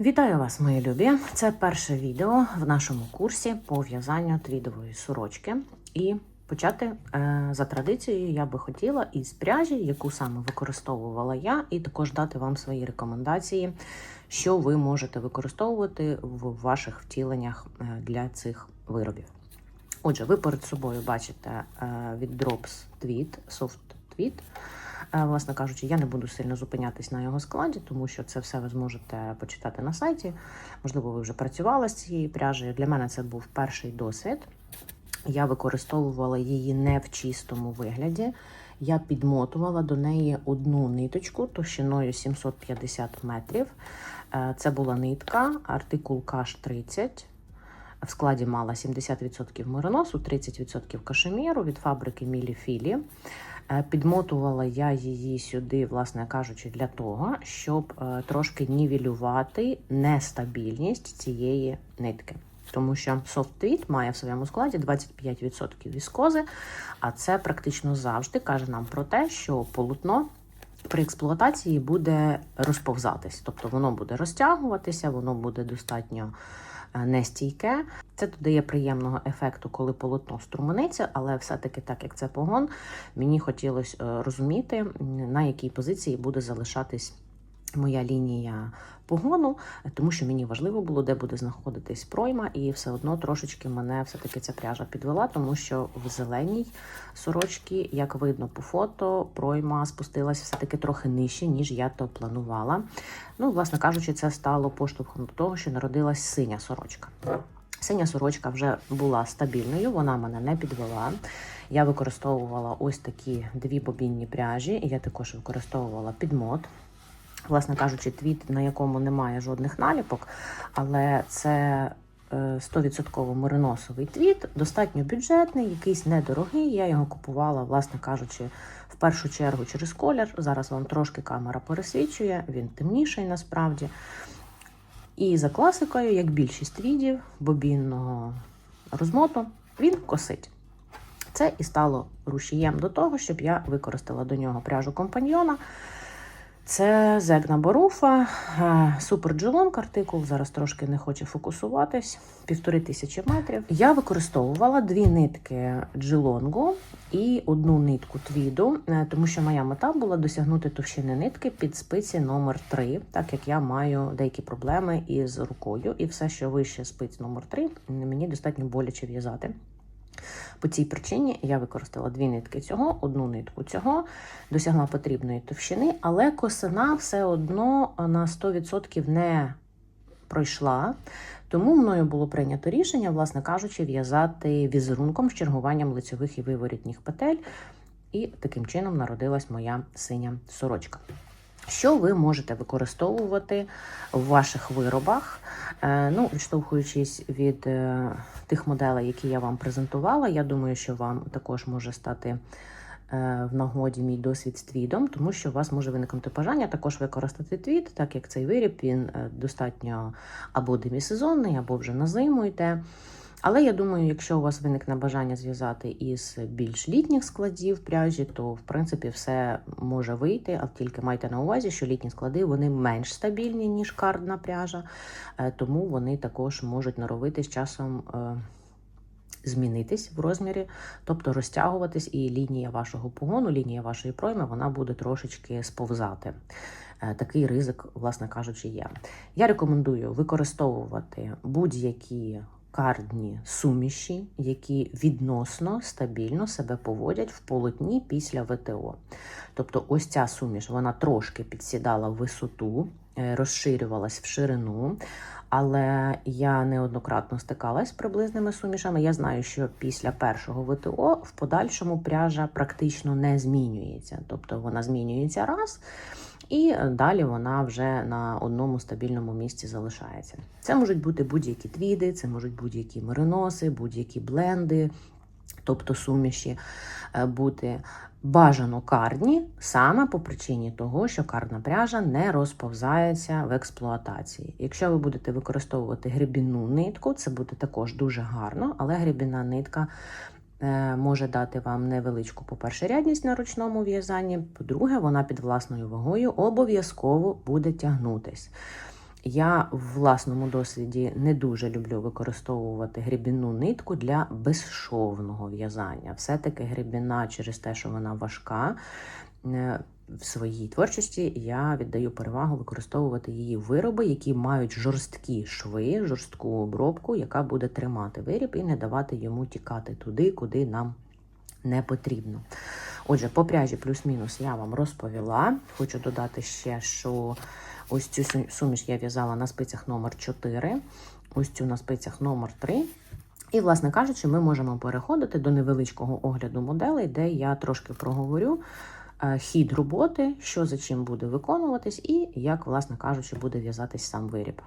Вітаю вас, мої любі! Це перше відео в нашому курсі по в'язанню твідової сорочки. І почати е, за традицією я би хотіла із пряжі, яку саме використовувала я, і також дати вам свої рекомендації, що ви можете використовувати в ваших втіленнях е, для цих виробів. Отже, ви перед собою бачите від Drops Tweed, Soft Tweed. Е, Власне кажучи, я не буду сильно зупинятись на його складі, тому що це все ви зможете почитати на сайті. Можливо, ви вже працювали з цією пряжею. Для мене це був перший досвід. Я використовувала її не в чистому вигляді. Я підмотувала до неї одну ниточку товщиною 750 метрів. Е, Це була нитка, артикул Каш 30. В складі мала 70% мериносу, 30% кашеміру від фабрики Мілі Філі. Е, Підмотувала я її сюди, власне кажучи, для того, щоб е, трошки нівелювати нестабільність цієї нитки. Тому що Tweed має в своєму складі 25% віскози, а це практично завжди каже нам про те, що полотно при експлуатації буде розповзатись, тобто воно буде розтягуватися, воно буде достатньо е, нестійке. Це додає приємного ефекту, коли полотно струмениться, але все-таки, так як це погон, мені хотілося е, розуміти, на якій позиції буде залишатись моя лінія погону, тому що мені важливо було, де буде знаходитись пройма, і все одно трошечки мене все-таки ця пряжа підвела, тому що в зеленій сорочці, як видно по фото, пройма спустилась все-таки трохи нижче, ніж я то планувала. Ну, власне кажучи, це стало поштовхом до того, що народилась синя сорочка. Синя сорочка вже була стабільною, вона мене не підвела. Я використовувала ось такі дві бобінні пряжі, і я також використовувала підмот. Власне кажучи, твіт, на якому немає жодних наліпок, але це е, 100% мериносовий твіт, достатньо бюджетний, якийсь недорогий. Я його купувала, власне кажучи, в першу чергу через колір. Зараз вам трошки камера пересвічує, він темніший насправді. І за класикою, як більшість твідів бобінного розмоту, він косить. Це і стало рушієм до того, щоб я використала до нього пряжу компаньйона. Це Зегна Боруфа, е, супер джилонг артикул. Зараз трошки не хоче фокусуватись. Півтори тисячі метрів. Я використовувала дві нитки джилонгу і одну нитку твіду, е, тому що моя мета була досягнути товщини нитки під спиці номер 3 так як я маю деякі проблеми із рукою, і все, що вище спиць номер 3 мені достатньо боляче в'язати. По цій причині я використала дві нитки цього, одну нитку цього, досягла потрібної товщини, але косина все одно на 100% не пройшла. Тому мною було прийнято рішення, власне кажучи, в'язати візерунком з чергуванням лицьових і виворітніх петель. І таким чином народилась моя синя сорочка. Що ви можете використовувати в ваших виробах? Е, Ну, відштовхуючись від е, тих моделей, які я вам презентувала, я думаю, що вам також може стати е, в нагоді мій досвід з твідом, тому що у вас може виникнути бажання також використати твід, так як цей виріб він достатньо або демісезонний, або вже на зиму йде. Але я думаю, якщо у вас виникне бажання зв'язати із більш літніх складів пряжі, то в принципі все може вийти, а тільки майте на увазі, що літні склади вони менш стабільні, ніж кардна пряжа, е, тому вони також можуть норовити з часом. е, Змінитись в розмірі, тобто розтягуватись, і лінія вашого погону, лінія вашої пройми, вона буде трошечки сповзати. Е, Такий ризик, власне кажучи, є. Я рекомендую використовувати будь-які кардні суміші, які відносно стабільно себе поводять в полотні після ВТО. Тобто, ось ця суміш вона трошки підсідала в висоту, е, розширювалась в ширину. Але я неоднократно стикалась з приблизними сумішами. Я знаю, що після першого ВТО в подальшому пряжа практично не змінюється. Тобто вона змінюється раз, і далі вона вже на одному стабільному місці залишається. Це можуть бути будь-які твіди, це можуть будь-які мериноси, будь-які бленди, тобто суміші е, бути. Бажано карні саме по причині того, що карна пряжа не розповзається в експлуатації. Якщо ви будете використовувати гребінну нитку, це буде також дуже гарно, але гребінна нитка може дати вам невеличку, по-перше, рядність на ручному в'язанні. По-друге, вона під власною вагою обов'язково буде тягнутись. Я в власному досвіді не дуже люблю використовувати грібінну нитку для безшовного в'язання. Все-таки грібіна через те, що вона важка. В своїй творчості я віддаю перевагу використовувати її вироби, які мають жорсткі шви, жорстку обробку, яка буде тримати виріб і не давати йому тікати туди, куди нам не потрібно. Отже, по пряжі плюс-мінус я вам розповіла. Хочу додати ще, що ось цю суміш я в'язала на спицях номер 4, ось цю на спицях номер 3. І, власне кажучи, ми можемо переходити до невеличкого огляду моделей, де я трошки проговорю хід роботи, що за чим буде виконуватись, і як, власне кажучи, буде в'язатись сам виріб.